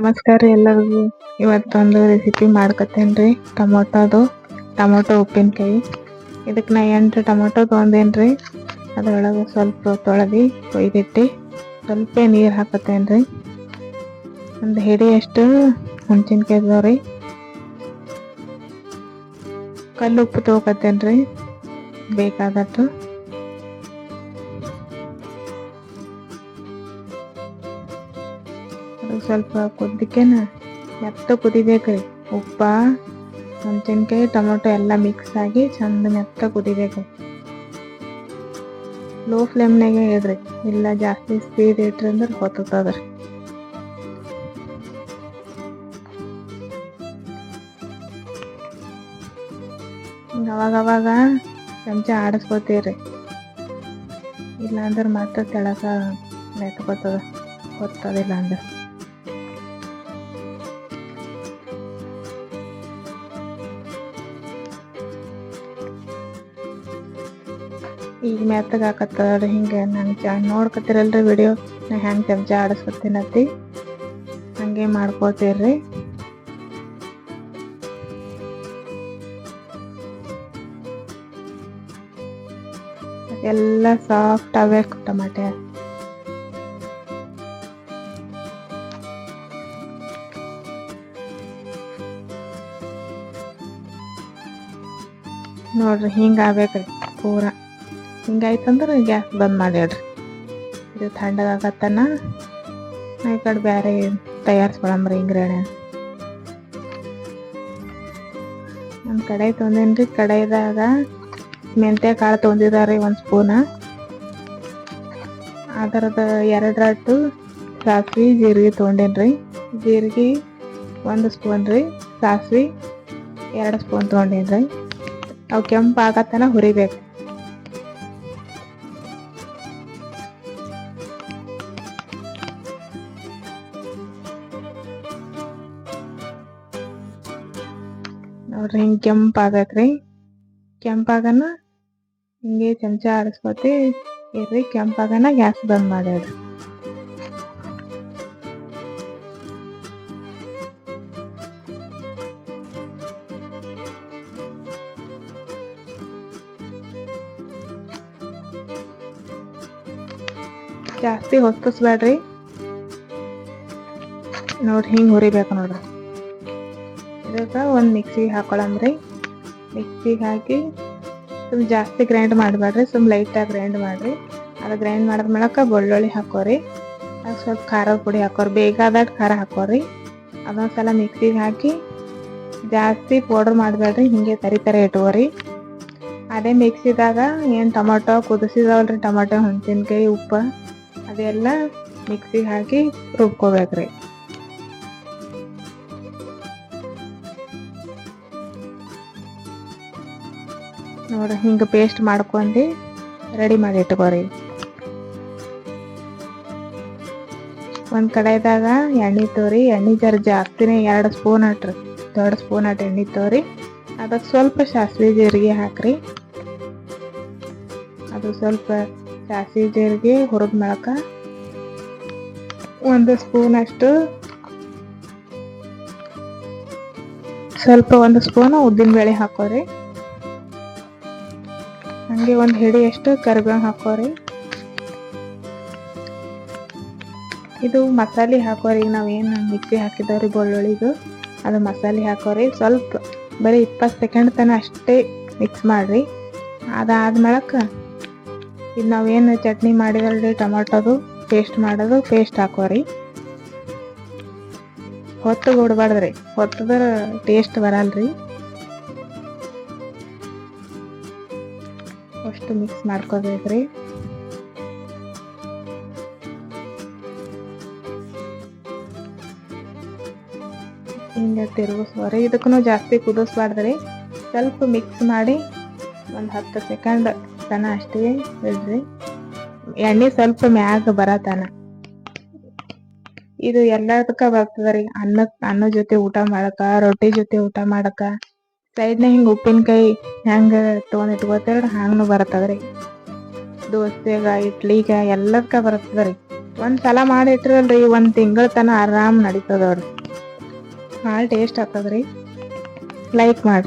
ನಮಸ್ಕಾರ ರೀ ಎಲ್ಲರಿಗೂ. ಇವತ್ತೊಂದು ರೆಸಿಪಿ ಮಾಡ್ಕೊತೇನ್ರಿ ಟೊಮೊಟೊದು, ಟೊಮೊಟೊ ಉಪ್ಪಿನಕಾಯಿ. ಇದಕ್ಕೆ ನಾ ಎಂಟು ಟೊಮೊಟೊ ತೊಗೊಂಡೇನ್ರಿ ಅದರೊಳಗೆ ಸ್ವಲ್ಪ ತೊಳೆದು ಕೊಯ್ದಿಟ್ಟು ಸ್ವಲ್ಪ ನೀರು ಹಾಕತ್ತೇನ್ರಿ ಒಂದು ಹಿಡಿಯಷ್ಟು ಹುಣ್ಸಿನ್ಕಾಯಿ ರೀ. ಕಲ್ಲು ಉಪ್ಪು ತೊಗೊತೇನೆ ರೀ. ಅದು ಸ್ವಲ್ಪ ಕುದ್ದಿಕೆನ ಮೆತ್ತ ಕುದಿಬೇಕ್ರಿ ಉಪ್ಪ, ಮೆಣಸಿನ್ಕಾಯಿ, ಟೊಮೊಟೊ ಎಲ್ಲ ಮಿಕ್ಸ್ ಆಗಿ ಚಂದ ಮೆತ್ತ ಕುದಿಬೇಕು. ಲೋ ಫ್ಲೇಮ್ನಾಗೆ ಇಡ್ರಿ ಇಲ್ಲ ಜಾಸ್ತಿ ಸ್ಪೀಡ್ ಇಟ್ರಿ ಅಂದ್ರೆ ಹೊತ್ತದ್ರಿ ಅವಾಗ ಅವಾಗ ಚಮಚ ಆಡಿಸ್ಕೋತೀವ್ರಿ ಇಲ್ಲಾಂದ್ರೆ ಮತ್ತೆ ತೆಳಕ ನೆತ್ಕೋತದ ಗೊತ್ತದಿಲ್ಲ ಅಂದ್ರೆ. ಈಗ ಮೆತ್ತಗೆ ಹಾಕತ್ತದ ಹಿಂಗೆ ನಾನು ಚಾ ನೋಡ್ಕೊತಿರಲ್ರಿ ವಿಡಿಯೋ ನಾ ಹೆಂಗೆ ಚಮಚ ಆಡಿಸ್ಕೊತೀನತ್ತಿ ಹಂಗೆ ಮಾಡ್ಕೋತೀರ್ರಿ. ಎಲ್ಲ ಸಾಫ್ಟ್ ಆಗಬೇಕು ಟಮಾಟೆ. ನೋಡ್ರಿ ಹಿಂಗೆ ಆಗ್ಬೇಕ್ರಿ ಪೂರ. ಹಿಂಗಾಯ್ತಂದ್ರೆ ಗ್ಯಾಸ್ ಬಂದ್ ಮಾಡ್ಯಾಡ್ರಿ ಇದು ತಣ್ಣಗಾಗತ್ತನ ಈ ಕಡೆ ಬೇರೆ ತಯಾರಿಸ್ಕೊಳಂಬ್ರಿ ಇಂಗ್ರೀಡಿಯೆಂಟ್. ಒಂದು ಕಡಾಯಿ ರೀ ಕಡಾಯಿದಾಗ ಮೆಂತ್ಯ ಕಾಳು ತೊಂದಿದಾರೆ ಒಂದು ಸ್ಪೂನ. ಅದರದ ಎರಡರಟ್ಟು ಸಾಸಿವೆ, ಜೀರಿಗೆ ತೊಗೊಂಡೇನ್ರಿ ಜೀರಿಗೆ ಒಂದು ಸ್ಪೂನ್ ರೀ, ಸಾಸಿವೆ ಎರಡು ಸ್ಪೂನ್ ತೊಗೊಂಡೇನ್ರಿ ಅವು ಕೆಂಪು ಆಗತ್ತನ ಹುರಿಬೇಕು. ನೋಡ್ರಿ ಹಿಂಗೆ ಕೆಂಪು ಆಗೈತ್ರಿ. ಕೆಂಪಾಗನ ಹಿಂಗೆ ಚಮಚ ಆಡಿಸ್ಕೊತಿ ಇರ್ರಿ ಕೆಂಪಾಗನ ಗ್ಯಾಸ್ ಬಂದ್ ಮಾಡ್ಯಾಡ್ರಿ ಜಾಸ್ತಿ ಹೊತ್ತಿಸ್ಬೇಡ್ರಿ. ನೋಡ್ರಿ ಹಿಂಗೆ ಹುರಿಬೇಕು ನೋಡ್ರಿ. ಇದಕ್ಕೆ ಒಂದು ಮಿಕ್ಸಿಗೆ ಹಾಕೊಳಮ್ರಿ ಮಿಕ್ಸಿಗೆ ಹಾಕಿ ಸ್ವಲ್ಪ ಜಾಸ್ತಿ ಗ್ರೈಂಡ್ ಮಾಡಬೇಡ್ರಿ ಸುಮ್ ಲೈಟಾಗಿ ಗ್ರೈಂಡ್ ಮಾಡಿರಿ. ಅದು ಗ್ರೈಂಡ್ ಮಾಡಿದ ಮೂಲಕ ಬೆಳ್ಳುಳ್ಳಿ ಹಾಕೋರಿ. ಅದು ಸ್ವಲ್ಪ ಖಾರದ ಪುಡಿ ಹಾಕೋರಿ. ಬೇಕಾದಾಗ ಖಾರ ಹಾಕೋರಿ. ಅದೊಂದು ಸಲ ಮಿಕ್ಸಿಗೆ ಹಾಕಿ ಜಾಸ್ತಿ ಪೌಡ್ರ್ ಮಾಡಬೇಡ್ರಿ, ಹಿಂಗೆ ತರಿ ತರಿ ಇಟ್ಕೋರಿ. ಅದೇ ಮಿಕ್ಸಿದಾಗ ಏನು ಟೊಮೊಟೊ ಕುದಿಸಿದವಲ್ರಿ, ಟೊಮೊಟೊ ಹುಣಸಿನ್ಕಾಯಿ ಉಪ್ಪು, ಅದೆಲ್ಲ ಮಿಕ್ಸಿಗೆ ಹಾಕಿ ರುಬ್ಕೋಬೇಕ್ರಿ. ನೋಡ್ರಿ ಹಿಂಗೆ ಪೇಸ್ಟ್ ಮಾಡ್ಕೊಂಡು ರೆಡಿ ಮಾಡಿ ಇಟ್ಕೊರಿ. ಒಂದು ಕಡೆದಾಗ ಎಣ್ಣೆ ತೋರಿ, ಎಣ್ಣೆ ಜರ ಜಾಸ್ತಿನೇ ಎರಡು ಸ್ಪೂನ್ ಅಟ್ರಿ ದೊಡ್ಡ ಸ್ಪೂನ್ ಅಟ್ ಎಣ್ಣೆ ತೋರಿ. ಅದಕ್ಕೆ ಸ್ವಲ್ಪ ಸಾಸಿವೆ ಜೀರಿಗೆ ಹಾಕ್ರಿ. ಅದು ಸ್ವಲ್ಪ ಸಾಸಿವೆ ಜೀರಿಗೆ ಹುರಿದ ಮೇಳಕ ಒಂದು ಸ್ಪೂನ್ ಅಷ್ಟು. ಸ್ವಲ್ಪ ಒಂದು ಸ್ಪೂನ್ ಉದ್ದಿನ ಬೇಳೆ ಹಾಕೋರಿ. ಹಂಗೆ ಒಂದು ಹಿಡಿ ಎಷ್ಟು ಕರಿಬೇವು ಹಾಕೋರಿ? ಇದು ಮಸಾಲೆ ಹಾಕೋರಿ ಈಗ ನಾವೇನು ಮಿಕ್ಸಿ ಹಾಕಿದವ್ರಿ ಬೆಳ್ಳುಳ್ಳಿದು, ಅದು ಮಸಾಲೆ ಹಾಕೋರಿ. ಸ್ವಲ್ಪ ಬರೀ ಇಪ್ಪತ್ತು ಸೆಕೆಂಡ್ ತನಕ ಅಷ್ಟೇ ಮಿಕ್ಸ್ ಮಾಡಿರಿ. ಅದಾದ್ಮೇಳಕ್ಕೆ ಇದು ನಾವೇನು ಚಟ್ನಿ ಮಾಡಿದಲ್ರಿ, ಟೊಮೊಟೊದು ಪೇಸ್ಟ್ ಮಾಡೋದು ಪೇಸ್ಟ್ ಹಾಕೋರಿ. ಹೊತ್ತು ಬಿಡ್ಬಾರ್ದ್ರಿ, ಹೊತ್ತದ್ರ ಟೇಸ್ಟ್ ಬರಲ್ರಿ. ಅಷ್ಟು ಮಿಕ್ಸ್ ಮಾಡ್ಕೋಬೇಕ್ರಿ ಹಿಂಗೆ ತಿರುಗಿಸ್ಬಾರಿ ಇದಕ್ಕೂ ಜಾಸ್ತಿ ಕುದಿಸ್ಬಾರ್ದ್ರಿ ಸ್ವಲ್ಪ ಮಿಕ್ಸ್ ಮಾಡಿ ಒಂದು ಹತ್ತು ಸೆಕೆಂಡ್ ತನ ಅಷ್ಟೇ ಇಡ್ರಿ ಎಣ್ಣೆ ಸ್ವಲ್ಪ ಮ್ಯಾಗ ಬರತನ ಇದು ಎಲ್ಲದಕ್ಕ ಬರ್ತದ್ರಿ ಅನ್ನ ಅನ್ನ ಜೊತೆ ಊಟ ಮಾಡಕ ರೊಟ್ಟಿ ಜೊತೆ ಊಟ ಮಾಡಕ ಸೈಡ್ನ ಹಿಂಗ ಉಪ್ಪಿನಕಾಯಿ ಹೆಂಗೆ ತೊಗೊಂಡು ಇಟ್ಕೋತೀರ ಹಂಗನು ಬರ್ತದ್ರಿ ದೋಸೆಗ, ಇಡ್ಲಿಗ ಎಲ್ಲದಕ್ಕ ಬರ್ತದ್ರಿ ಒಂದ್ ಸಲ ಮಾಡಿ ಇಟ್ರಲ್ರಿ ಒಂದ್ ತಿಂಗಳ ತನ ಆರಾಮ್ ನಡೀತದ ನೋಡ್ರಿ ಭಾಳ ಟೇಸ್ಟ್ ಆಗ್ತದ್ರಿ. ಲೈಕ್ ಮಾಡಿ